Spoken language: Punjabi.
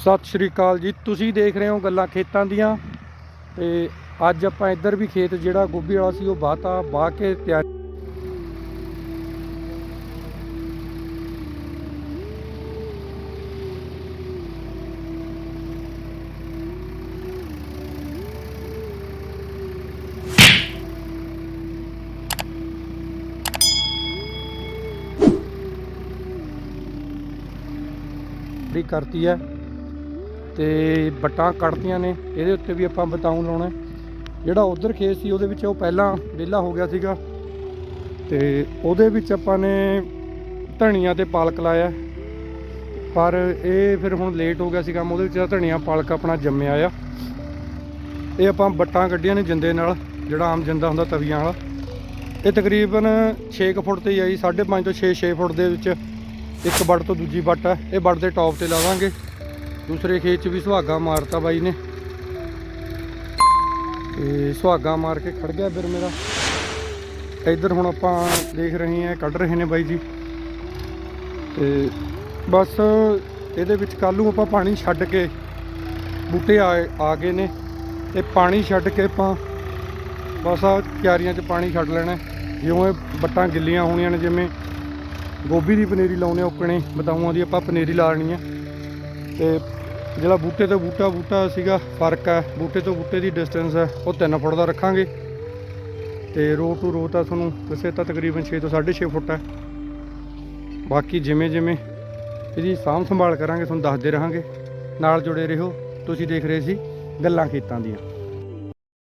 ਸਤਿ ਸ਼੍ਰੀ ਅਕਾਲ ਜੀ। ਤੁਸੀਂ ਦੇਖ ਰਹੇ ਹੋ ਗੱਲਾਂ ਖੇਤਾਂ ਦੀਆਂ। ਤੇ ਅੱਜ ਆਪਾਂ ਇੱਧਰ ਵੀ ਖੇਤ ਜਿਹੜਾ ਗੋਭੀ ਵਾਲਾ ਸੀ, ਉਹ ਬਾਤਾ ਬਾਹ ਕੇ ਤਿਆਰ ਕਰਤੀ ਹੈ। ਤੇ ਬੱਟਾਂ ਕੱਢਤੀਆਂ ਨੇ, ਇਹਦੇ ਉੱਤੇ ਵੀ ਆਪਾਂ ਬਤਾਉਂ ਲਾਉਣਾ ਜਿਹੜਾ ਉਧਰ ਖੇਤ ਸੀ, ਉਹਦੇ ਵਿੱਚ ਉਹ ਪਹਿਲਾਂ ਵਿਹਲਾ ਹੋ ਗਿਆ ਸੀਗਾ। ਤੇ ਉਹਦੇ ਵਿੱਚ ਆਪਾਂ ਨੇ ਧਨੀਆ ਤੇ ਪਾਲਕ ਲਾਇਆ ਪਰ ਇਹ ਫਿਰ ਹੁਣ ਲੇਟ ਹੋ ਗਿਆ ਸੀ ਕੰਮ, ਉਹਦੇ ਵਿੱਚ ਤਾਂ ਧਨੀਆ, ਪਾਲਕ ਆਪਣਾ ਜੰਮਿਆ ਆ। ਇਹ ਆਪਾਂ ਬੱਟਾਂ ਕੱਢੀਆਂ ਨੇ ਜਿੰਦੇ ਨਾਲ, ਜਿਹੜਾ ਆਮ ਜਿੰਦਾ ਹੁੰਦਾ ਤਵੀਆਂ ਵਾਲਾ। ਇਹ ਤਕਰੀਬਨ 6 ਫੁੱਟ ਤੇ ਹੀ ਆਈ 5.5 ਤੋਂ 6 6 ਫੁੱਟ ਦੇ ਵਿੱਚ ਇੱਕ ਵੱਟ ਤੋਂ ਦੂਜੀ ਵੱਟ ਹੈ ਇਹ ਵੱਟ ਦੇ ਟੌਪ ਤੇ ਲਾਵਾਂਗੇ ਦੂਸਰੇ ਖੇਤ 'ਚ ਵੀ ਸੁਹਾਗਾ ਮਾਰਤਾ ਬਾਈ ਨੇ। ਤੇ ਸੁਹਾਗਾ ਮਾਰ ਕੇ ਖੜ ਗਿਆ ਫਿਰ ਮੇਰਾ। ਇੱਧਰ ਹੁਣ ਆਪਾਂ ਦੇਖ ਰਹੇ ਹਾਂ, ਕੱਢ ਰਹੇ ਨੇ ਬਾਈ ਜੀ। ਤੇ ਬਸ ਇਹਦੇ ਵਿੱਚ ਕੱਲ੍ਹ ਨੂੰ ਆਪਾਂ ਪਾਣੀ ਛੱਡ ਕੇ ਬੂਟੇ ਆ ਆ ਗਏ ਨੇ। ਤੇ ਪਾਣੀ ਛੱਡ ਕੇ ਆਪਾਂ ਬਸ ਆ ਕਿਆਰੀਆਂ 'ਚ ਪਾਣੀ ਛੱਡ ਲੈਣਾ। ਜਿਉਂ ਇਹ ਬੱਟਾਂ ਗਿੱਲੀਆਂ ਹੋਣੀਆਂ ਨੇ, ਜਿਵੇਂ ਗੋਭੀ ਦੀ ਪਨੀਰੀ ਲਾਉਣੇ ਔਕਣੇ, ਬਤਾਊਆਂ ਦੀ ਆਪਾਂ ਪਨੀਰੀ ਲਾ ਲੈਣੀ ਹੈ ਤੇ ਜਿਹੜਾ ਬੂਟੇ ਤੋਂ ਬੂਟਾ ਬੂਟਾ ਸੀਗਾ, ਫ਼ਰਕ ਹੈ। ਬੂਟੇ ਤੋਂ ਬੂਟੇ ਦੀ ਡਿਸਟੈਂਸ ਹੈ, ਉਹ 3 ਫੁੱਟ ਦਾ ਰੱਖਾਂਗੇ। ਤੇ ਰੋ ਟੂ ਰੋ ਤਾਂ ਤੁਹਾਨੂੰ ਦੱਸੇ, ਤਾਂ ਤਕਰੀਬਨ 6 ਤੋਂ 6.5 ਫੁੱਟ ਹੈ। ਬਾਕੀ ਜਿਵੇਂ ਜਿਵੇਂ ਇਹਦੀ ਸਾਂਭ ਸੰਭਾਲ ਕਰਾਂਗੇ, ਤੁਹਾਨੂੰ ਦੱਸਦੇ ਰਹਾਂਗੇ। ਨਾਲ ਜੁੜੇ ਰਹੋ, ਤੁਸੀਂ ਦੇਖ ਰਹੇ ਸੀ ਗੱਲਾਂ ਖੇਤਾਂ ਦੀਆਂ।